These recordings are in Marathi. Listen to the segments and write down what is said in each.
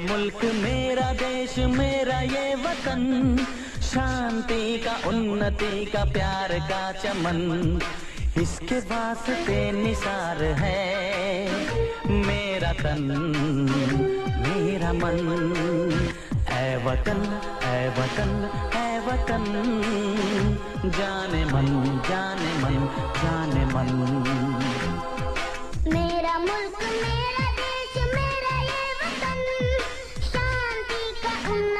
मुल्क मेरा, देश मेरा, ये वतन। शांति का, उन्नति का, प्यार का चमन। इसके वास्ते निसार है मेरा तन, मेरा मन। ऐ वतन ऐ वतन ऐ वतन। जाने मन जाने मन जाने मन। मेरा मुल्क, मेरा देश, मेरा का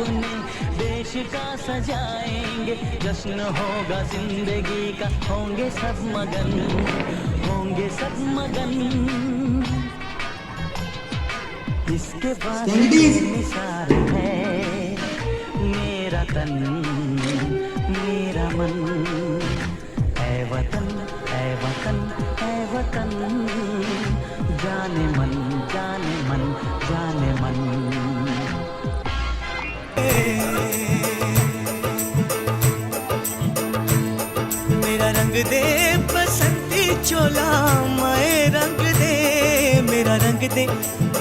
अपने देश का सजाएँगे। जश्न होगा ज़िंदगी का होंगे सब मगन। होंगे सब मगन। इसके बाद निसार है मेरा तन मेरा मन। ऐ वतन ऐ वतन ऐ वतन। जाने मन जाने मन जाने मन। मेरा रंग दे बसंती चोला, माए रंग दे। मेरा रंग दे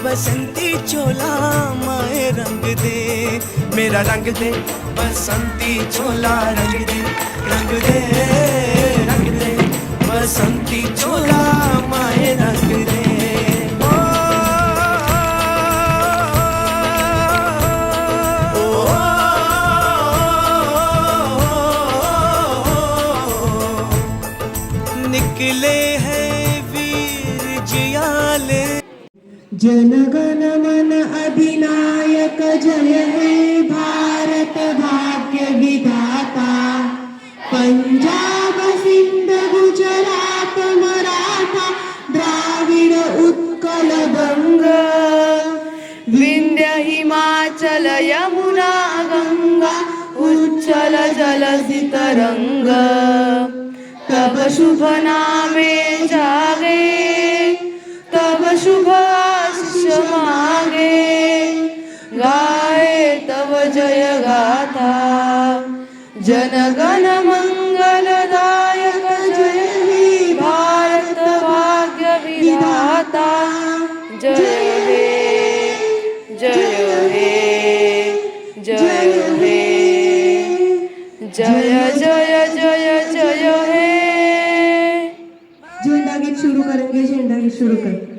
बसंती चोला, माए रंग दे। मेरा रंग दे बसंती चोला, रंग दे रंग दे रंग दे बसंती चोला। जनगण मन अधिनायक जय हे भारत भाग्य विधाता। पंजाब सिंध गुजरात मराठा द्राविड उत्कल गंग। विंध्य हिमाचल यमुना गंगा उच्चल जलधि तरंग तब शुभ नामे जागे तब शुभ मागे। गाए तव जय गाथा। जनगण मंगलदायक जय भारत भाग्य विधाता। जय हे जय हे जय हे। जय जय जय जय हे। झेंडा गीत शुरू करेंगे झेंडा गीत शुरू करेंगे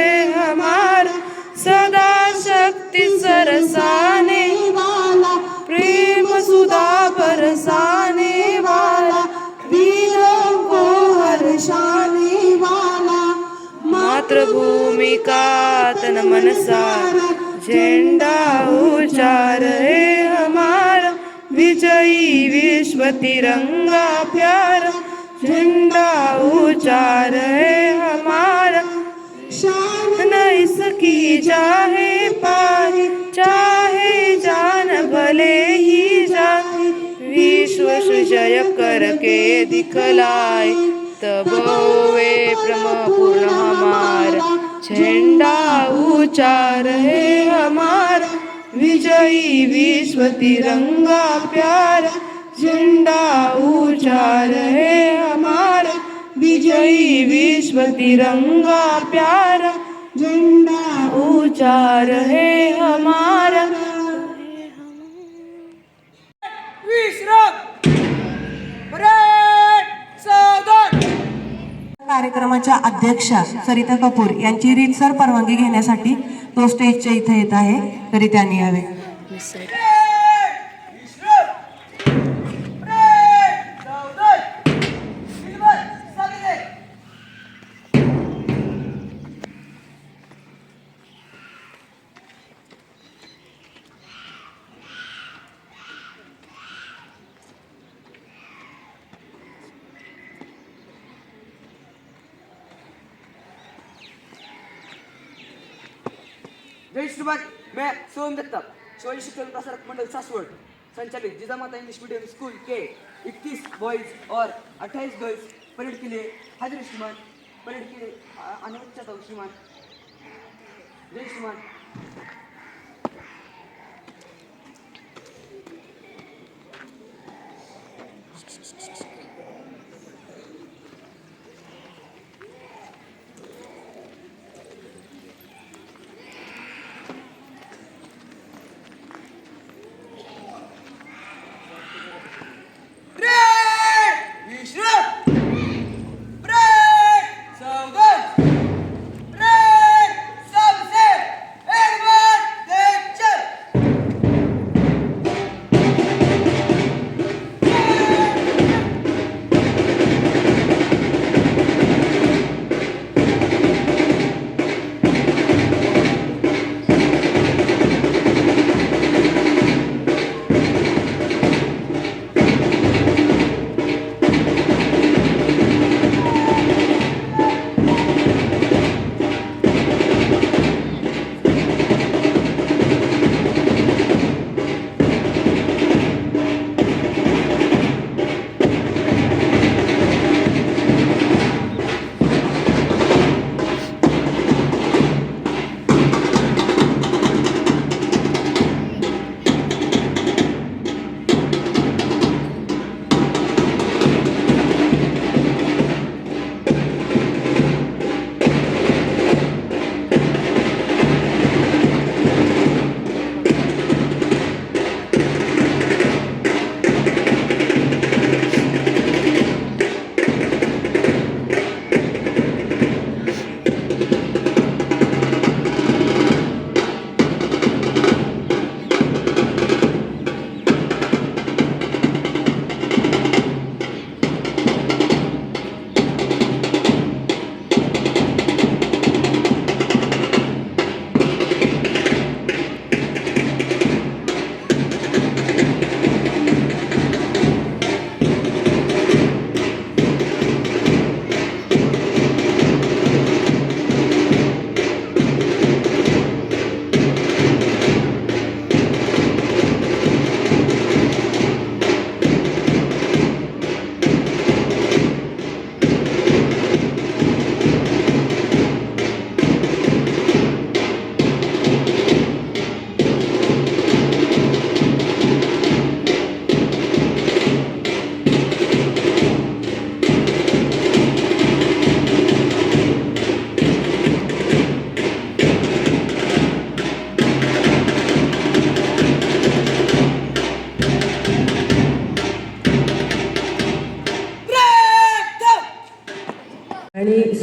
मातृभूमि मनसा तन उचार है हमारा विजयी विश्व तिरंगा प्यारा झेंडा उचार है हमारा शान इसकी चाहे पाए चाहे जान भले ही जाए विश्व सुजय करके दिखलाए। तब प्रम पूर्ण हमार झेंडा उचार है हमार। विजयी विश्व तिरंगा प्यार। झेंडा उचार है हमार। विजयी विश्व तिरंगा प्यार। झेंडा उचार है हमारा। कार्यक्रमाच्या अध्यक्षा सरिता कपूर यांची रीतसर परवानगी घेण्यासाठी तो स्टेजच्या इथे येत आहे. तरी त्यांनी यावे साईड विश्राम ब्रेक सावधान दिलबर सागरे जय श्रीमान मैं देतात. शिवाजी शिक्षण प्रसारक मंडल सासवड संचालित जिजामाता इंग्लिश मीडियम स्कूल के 21 बॉयज और 28 गर्ल्स परेड के लिए हाजिर श्रीमान परेड के लिए आ- श्रीमान. जय श्रीमान. ब्रेक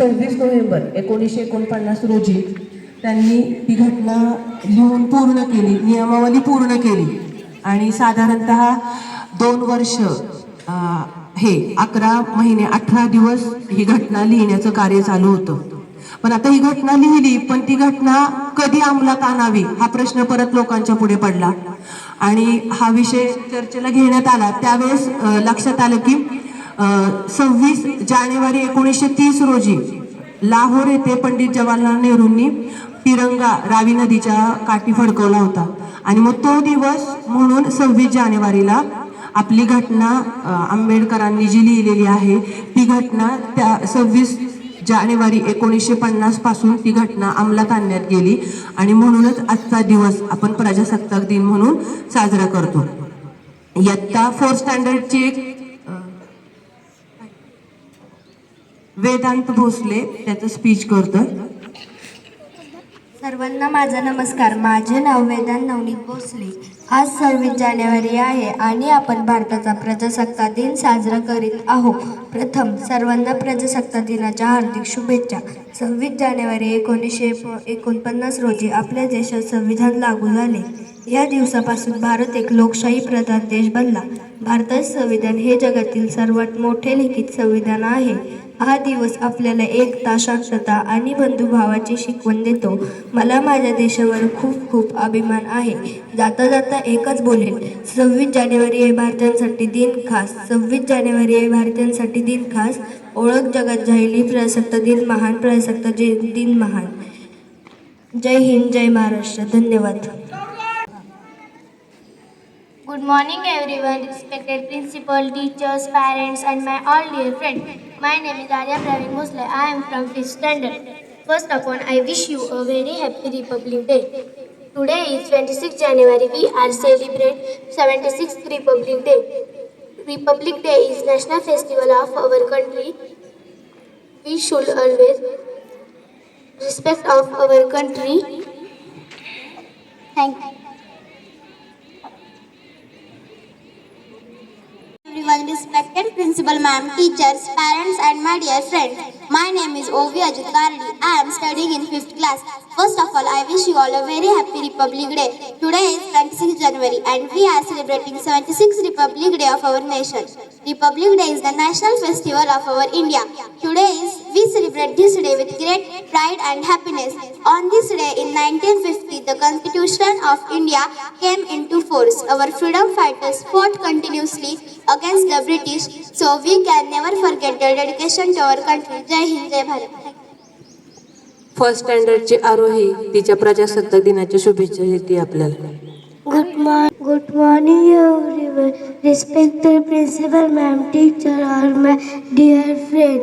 सव्वीस नोव्हेंबर एकोणीसशे एकोणपन्नास रोजी त्यांनी ती घटना लिहून पूर्ण केली नियमावली पूर्ण केली. आणि साधारणत दोन वर्ष हे अकरा महिने अठरा दिवस ही घटना लिहिण्याचं कार्य चालू होतं. पण आता ही घटना लिहिली पण ती घटना कधी अंमलात आणावी हा प्रश्न परत लोकांच्या पुढे पडला. आणि हा विषय चर्चेला घेण्यात आला. त्यावेळेस लक्षात आलं की सव्वीस जानेवारी एकोणीसशे तीस रोजी लाहोर येथे पंडित जवाहरलाल नेहरूंनी तिरंगा रावी नदीच्या काठी फडकवला होता. आणि मग तो दिवस म्हणून सव्वीस जानेवारीला आपली घटना आंबेडकरांनी जी लिहिलेली आहे ती घटना त्या सव्वीस जानेवारी एकोणीसशे पन्नासपासून ती घटना अंमलात आणण्यात गेली. आणि म्हणूनच आजचा दिवस आपण प्रजासत्ताक दिन म्हणून साजरा करतो. इयत्ता फोर स्टँडर्डची एक वेदांत भोसले त्याचं स्पीच करतोय. सर्वांना माझा नमस्कार. माझे नाव वेदांत नवनीत भोसले. आज सव्वीस जानेवारी आहे आणि आपण भारताचा प्रजासत्ताक दिन साजरा करीत आहोत. प्रथम सर्वांना प्रजासत्ताक दिनाच्या हार्दिक शुभेच्छा. सव्वीस जानेवारी एकोणीसशे एकोणपन्नास रोजी आपल्या देशात संविधान लागू झाले. या दिवसापासून भारत एक लोकशाही प्रधान देश बनला. भारताचे संविधान हे जगातील सर्वात मोठे लिखित संविधान आहे. हा दिवस आपल्याला एकता शांतता आणि बंधुभावाची शिकवण देतो. मला माझ्या देशावर खूप खूप अभिमान आहे. जाता जाता एकच बोलेल सव्वीस जानेवारी हे भारतीयांसाठी दिन खास. सव्वीस जानेवारी हे भारतीयांसाठी दिन खास. ओळख जगात झालेली प्रसक्त दिन महान प्रसक्त जय- दिन महान. जय हिंद जय महाराष्ट्र. धन्यवाद. Good morning, everyone, respected principal, teachers, parents, and my all dear friends. My name is Arya Praveen Musle. I am from 5th standard. First of all, I wish you a very happy Republic Day. Today is 26 January. We are celebrate 76th Republic Day. Republic Day is national festival of our country. We should always respect of our country. Thank you. Everyone, respected principal ma'am, teachers, parents and my dear friends. My name is Ovi Ajit Gardi. I am studying in 5th class. First of all, I wish you all a very happy Republic Day. Today is 26 January and we are celebrating 76th Republic Day of our nation. Republic Day is the national festival of our India. Today is we celebrate this day with great pride and happiness. On this day in 1950, the Constitution of India came into force. Our freedom fighters fought continuously against the British, so we can never forget their dedication to our country. Jai Hind, Jai Bharat. First स्टँडर्डचे Aarohi तिच्या प्रजासत्ताक दिनाच्या शुभेच्छा येते आपल्याला. Good morning good morning everyone respected principal ma'am teacher और my dear friend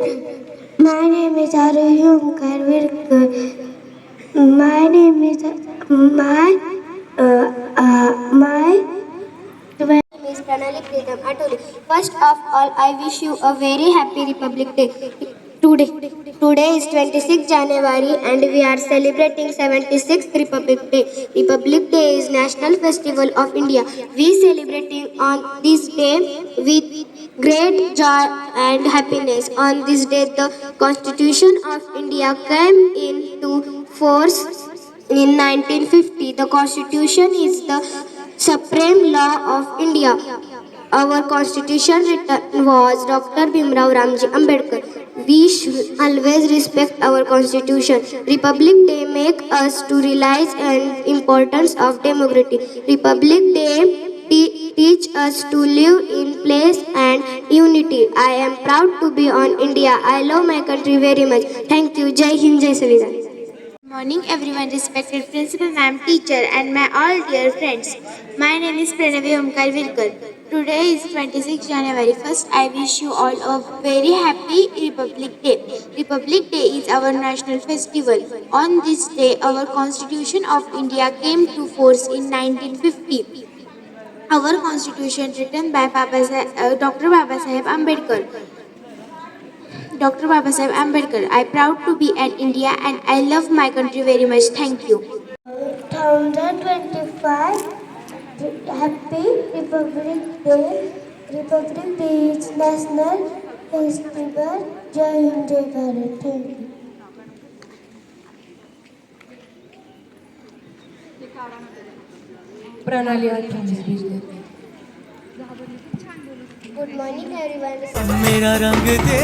my name is Aarohi Omkar Virkar my name is my my Pranali Pritam Athawale first of all I wish you a very happy Republic Day Today, today is 26 January and we are celebrating 76th Republic Day. Republic Day is national festival of India. We celebrating on this day with great joy and happiness. On this day, the Constitution of India came into force in 1950. The Constitution is the supreme law of India. Our constitution written was Dr. Bhimrao Ramji Ambedkar. We should always respect our constitution. Republic Day make us to realize the importance of democracy. Republic Day te- teach us to live in peace and unity. I am proud to be on India. I love my country very much. Thank you. Jai Hind, Jai Samvidhan. morning everyone respected principal ma'am teacher and my all dear friends my name is pranavi omkar virkar today is 26 january first i wish you all a very happy republic day republic day is our national festival on this day our constitution of india came to force in 1950 our constitution written by Baba uh, dr babasaheb ambedkar Dr. Babasaheb Ambedkar. I am proud to be an India and I love my country very much. Thank you. 2025 Happy Republic Day. Republic Day is national festival. Jai Hind, Jai Bharat. Thank you. प्रणाली Good morning, everyone. मेरा रंग दे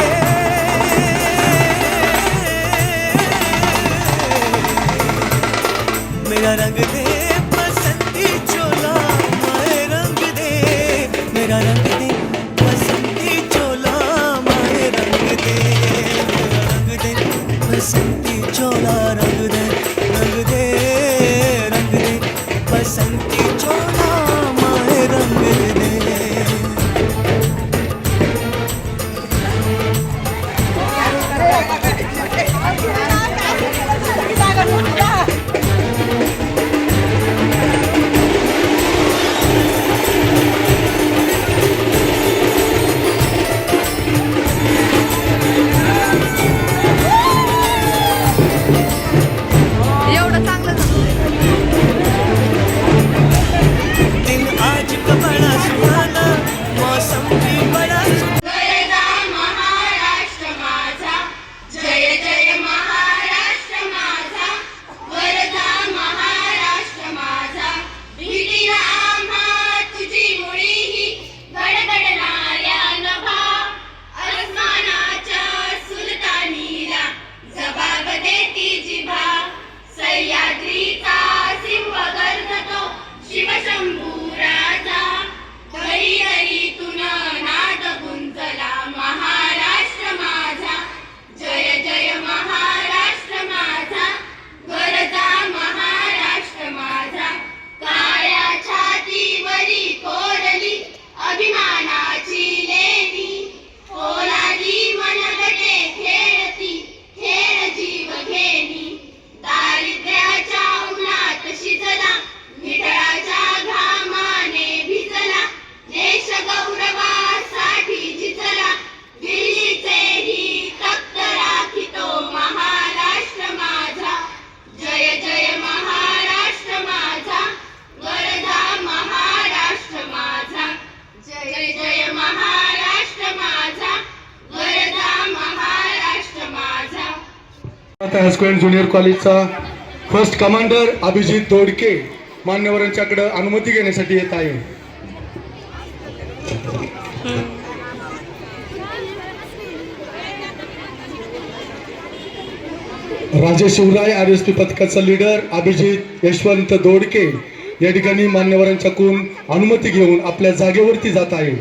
मेरा रंग दे मेरा रंग दे बसंती चोला माए रंग दे। रंग दे बसंती चोला। हायस्कूल ज्युनियर कॉलेजचा फर्स्ट कमांडर अभिजित दोडके मान्यवरांच्याकडे अनुमती घेण्यासाठी येत आहे. Raje Shivray R S P पथकाचा लीडर अभिजित यशवंत दोडके या ठिकाणी मान्यवरांच्याकडून अनुमती घेऊन आपल्या जागेवरती जात आहे.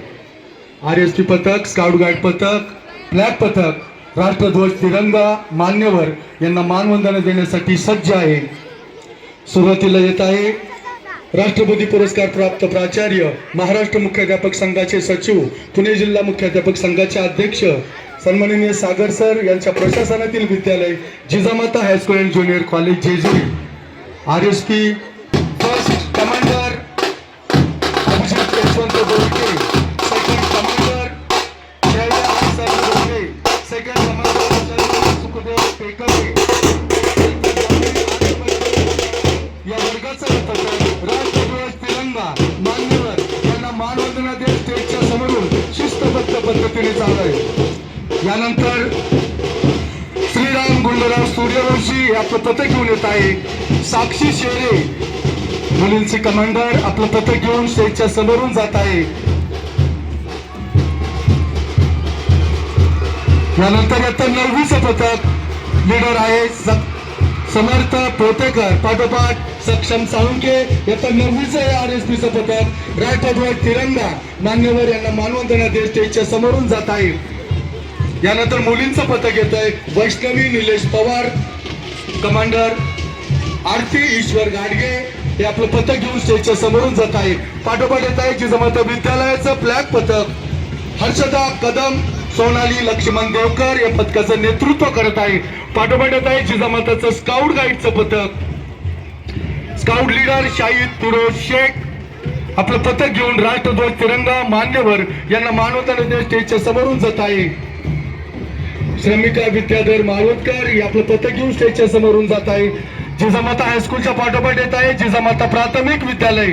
आर एस पी पथक स्काउट गाईड पथक फ्लॅग पथक राष्ट्रध्वज तिरंगा मान्यवर यांना मानवंदना देण्यासाठी सज्ज आहे. सुरुवातीला येत आहे राष्ट्रपती पुरस्कार प्राप्त प्राचार्य महाराष्ट्र मुख्याध्यापक संघाचे सचिव पुणे जिल्हा मुख्याध्यापक संघाचे अध्यक्ष सन्माननीय सागर सर यांच्या प्रशासनातील विद्यालय Jijamata high school and junior college Jejuri. R S P आपलं पथक घेऊन येत आहे. साक्षी शेरे मुलींचे कमांडर आपलं पथक घेऊन स्टेजच्या समोरून जात आहे. यानंतर आता नववीचं पथक. लीडर आहे समर्थ पोतेकर पाठोपाठ सक्षम साळुंके येतं नववीचं आर एस पीचं पथक राष्ट्रध्वज तिरंगा मान्यवर यांना मानवंदना देत स्टेजच्या समोरून जात आहे. यानंतर मुलींचं पथक येत आहे वैष्णवी निलेश पवार कमांडर आरती ईश्वर गाडगे हे आपलं पथक घेऊन स्टेजच्या समोरून जात आहे पाठोपाठ येत आहे जिजामाता विद्यालयाचं फ्लॅग पथक. हर्षदा कदम सोनाली लक्ष्मण देवकर या पथकाचं नेतृत्व करत आहे. पाठोपाठ येत आहे जिजामाताचं स्काउट गाईडचं पथक. Scout leader Shahid Firoz Shaikh. आपलं पथक घेऊन राष्ट्रध्वज तिरंगा मान्यवर यांना मानवता स्टेजच्या समोरून जात आहे. श्रमिका विद्याधर माळवतकर हे आपलं पथक घेऊन स्टेजच्या समोरून जात आहे. जिजामाता हायस्कूलच्या पाठोपाठ येत आहे. जिजामाता प्राथमिक विद्यालय.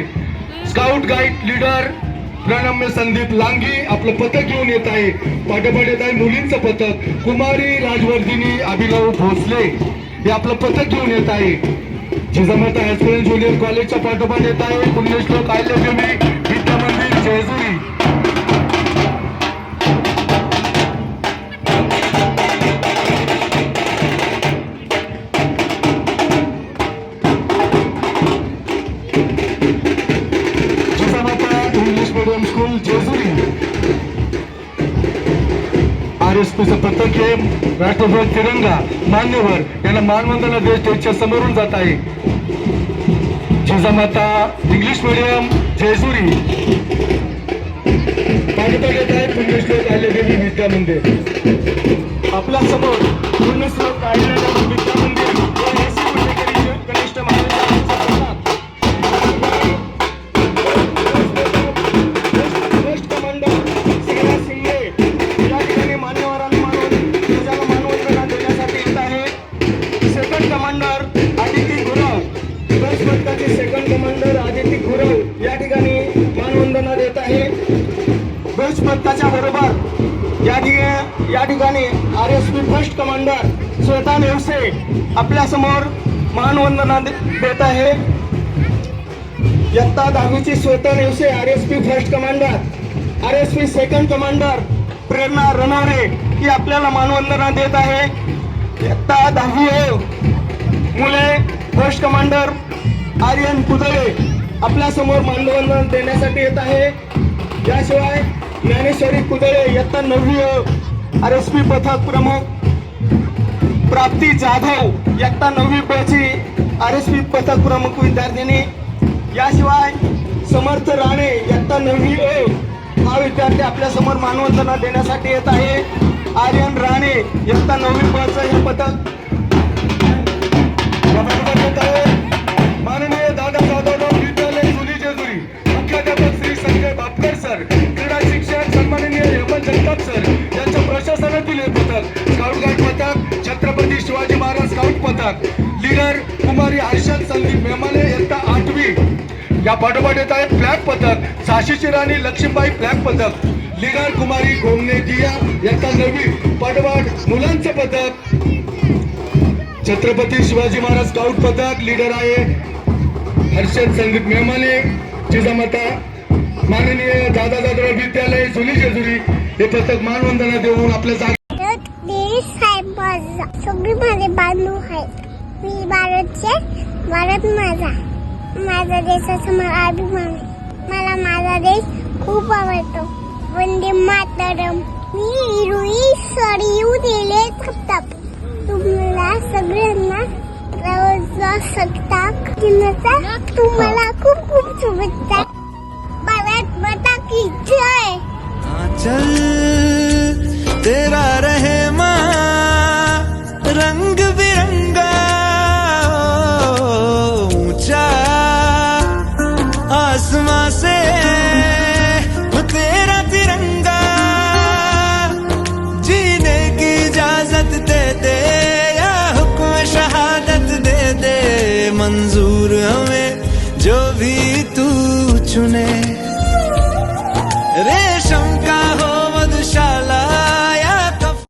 स्काउट गाईड लीडर प्रणम्य संदीप लांगी आपलं पथक घेऊन येत आहे. पाठोपाठ येत आहे मुलींचं पथक. कुमारी राजवर्धिनी अभिनव भोसले हे आपलं पथक घेऊन येत आहे. जिजामाता हायस्कूल ज्युनियर कॉलेजच्या पाठोपाठ येत आहे. पुण्यश्लोक आयलभूमी विद्या मंदिर जेजुरी. आर एस पथक हे राष्ट्रध्वज तिरंगा मान्यवर यांना मानवंदना देश स्टेजच्या समोरून जात आहे. जिजामाता इंग्लिश मीडियम जेजुरी पाठोपाठ पुण्यश्लोक आलेदेवी विद्या मंदिर. आपल्यासमोर पुण्यश्लोक आलेदेवी विद्या मंदिर. मंडळ श्वेता नेवसे आपल्यासमोर मानवंदना देत आहे. यत्ता दहावीची Shweta Navse R S P first commander R S P second commander Prerna Ranware ही आपल्याला मानवंदना देत आहे. यत्ता दहावी हो. मुले फर्स्ट कमांडर आर्यन कुदळे आपल्यासमोर मानवंदना देण्यासाठी येत आहे. याशिवाय ज्ञानेश्वरी कुदळे यत्ता नववी हो. आर एस पी पथक प्रमुख प्राप्ती जाधव इयत्ता नववी बची आर एस पी पथक प्रमुख विद्यार्थिनी. याशिवाय समर्थ राणे इयत्ता नववी ए हा विद्यार्थी आपल्यासमोर मानवंदना देण्यासाठी येत आहे. आर्यन राणे इयत्ता नववी ब हे पथक. माननीय दादा जाधवराव विद्यालय जुनी जेजुरी. मुख्याध्यापक श्री संजय भापकर सर क्रीडा शिक्षक सन्माननीय हेमंत जगताप सर पथक. लीडर कुमारी हर्षद संदीप मेमाने इयत्ता आठवी. या पाठोपाठ येत आहे फ्लॅग पथक. झाशीची राणी लक्ष्मीबाई फ्लॅग पथक. लीडर कुमारी गोमने दिया इयत्ता नववी. पाठोपाठ मुलांचं पथक. छत्रपती शिवाजी महाराज स्काउट पथक. लीडर आहे हर्षद संदीप मेमाने. जिजामाता माननीय दादा दादरा विद्यालय जुनी जेजुरी. हे पथक मानवंदना देऊन आपल्या माझा. सगळे माझे बांधू आहेत. मी भारतचे भारत माझा. माझा देशाचा मला अभिमान आहे. मला माझा देश खूप आवडतो. वंदे मातरम. मी रुई सरयू दिले थपथप तुम्हाला सगळ्यांना प्रजासत्ताक दिनाचा तुम्हाला खूप खूप शुभेच्छा. भारत माता की जय. चल तेरा रहे